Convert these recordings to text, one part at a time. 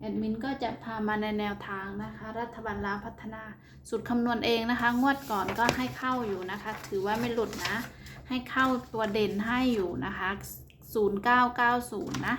แอดมินก็จะพามาในแนวทางนะคะ รัฐบาลลาวพัฒนาสูตรคำนวณเองนะคะ งวดก่อนก็ให้เข้าอยู่นะคะ ถือว่าไม่หลุดนะ ให้เข้าตัวเด่นให้อยู่นะคะ 0990 นะ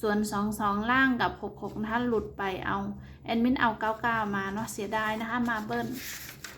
ส่วน 22 ล่างกับ 66 นะคะ หลุดไปเอา แอดมินเอา 99 มาเนาะเสียดายนะคะ มาเบิ้ล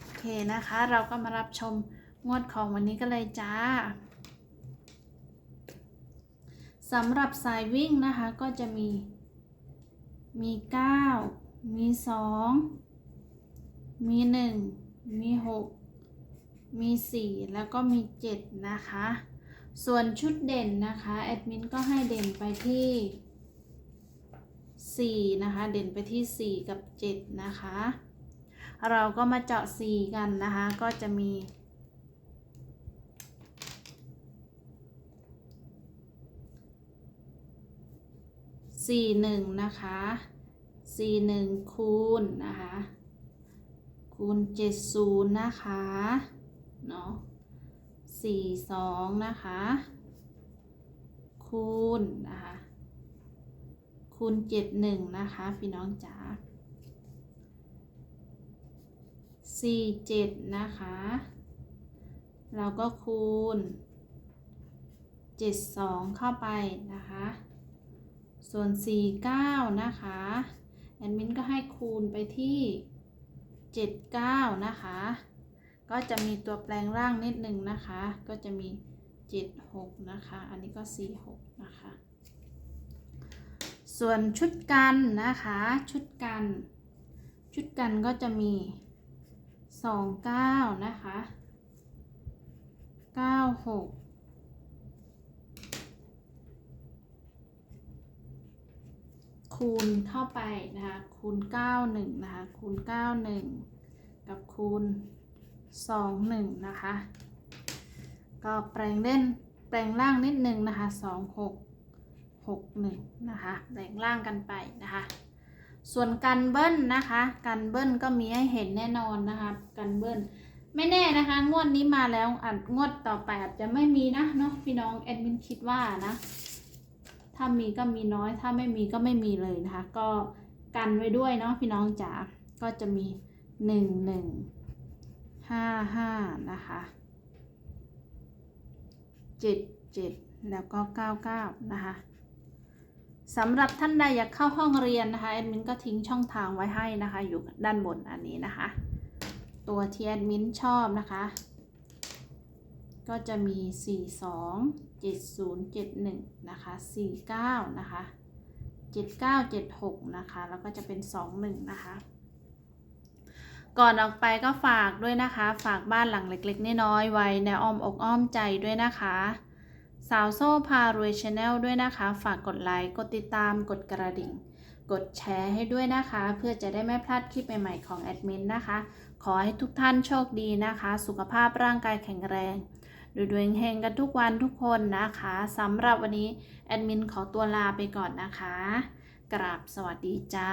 โอเคนะคะ เราก็มารับชมงวดของวันนี้กันเลยจ้าสำหรับสายวิ่งนะคะก็จะมี มี 9 มี 2 มี 1 มี 6 มี 4 แล้วก็มี 7 นะคะ ส่วนชุดเด่นนะคะ แอดมินก็ให้เด่นไปที่ 4 นะคะ เด่นไปที่ 4 กับ 7 นะคะ เราก็มาเจาะ 4 กันนะคะ ก็จะมี หนึ่งนะคะสี่หนึ่งคูณนะคะ คูณเจ็ดศูนย์นะคะ เนาะสี่สองนะคะ คูณนะคะ คูณเจ็ดหนึ่งนะคะ พี่น้องจ๋าสี่เจ็ดนะคะ เราก็คูณเจ็ดสองเข้าไปนะคะ ส่วน 49 นะคะ แอดมินก็ให้คูณไปที่ 79 นะคะ ก็จะมีตัวแปลงร่างนิดหนึ่งนะคะ ก็จะมี 76 นะคะ อันนี้ก็ 46 นะคะ ส่วนชุดกันนะคะ ชุดกัน ชุดกันก็จะมี 29 นะคะ 96 คูณเข้าไปนะคะ คูณ 91 นะคะ คูณ 91 กับคูณ 21 นะคะ ก็แปลงเล่นแปลงล่างนิดนึงนะคะ 26 61 นะคะ แปลงล่างกันไปนะคะ ส่วนกันเบิ้ลนะคะกันเบิ้ลก็มีให้เห็นแน่นอนนะคะกันเบิ้ลไม่แน่นะคะ งวดนี้มาแล้วอาจงวดต่อไปอาจจะไม่มีนะเนาะพี่น้องแอดมินคิดว่านะ ถ้ามีก็มีน้อย ถ้าไม่มีก็ไม่มีเลยนะคะ ก็กันไว้ด้วยเนาะพี่น้องจ๋า ก็จะมีหนึ่งหนึ่งห้าห้านะคะเจ็ดเจ็ดแล้วก็เก้าเก้านะคะสำหรับท่านใดอยากเข้าห้องเรียนนะคะแอดมินก็ทิ้งช่องทางไว้ให้นะคะ อยู่ด้านบนอันนี้นะคะ ตัวที่แอดมินชอบนะคะ ก็จะมี 42 71 นะคะ 49 นะคะ 79 76 นะคะ แล้วก็จะเป็น 21 นะคะ ก่อนออกไปก็ฝากด้วยนะคะ ฝากบ้านหลังเล็กๆ น้อยๆไว้ในอ้อมอกอ้อมใจด้วยนะคะ สาวโซ่พารวยชาแนลด้วยนะคะ ฝากกดไลค์ กดติดตาม กดกระดิ่ง กดแชร์ให้ด้วยนะคะ เพื่อจะได้ไม่พลาดคลิปใหม่ๆของแอดมินนะคะ ขอให้ทุกท่านโชคดีนะคะ สุขภาพร่างกายแข็งแรง ดูดวงเฮงกันทุกวันทุกคนนะคะสำหรับวันนี้แอดมินขอตัวลาไปก่อนนะคะ กราบสวัสดีจ้า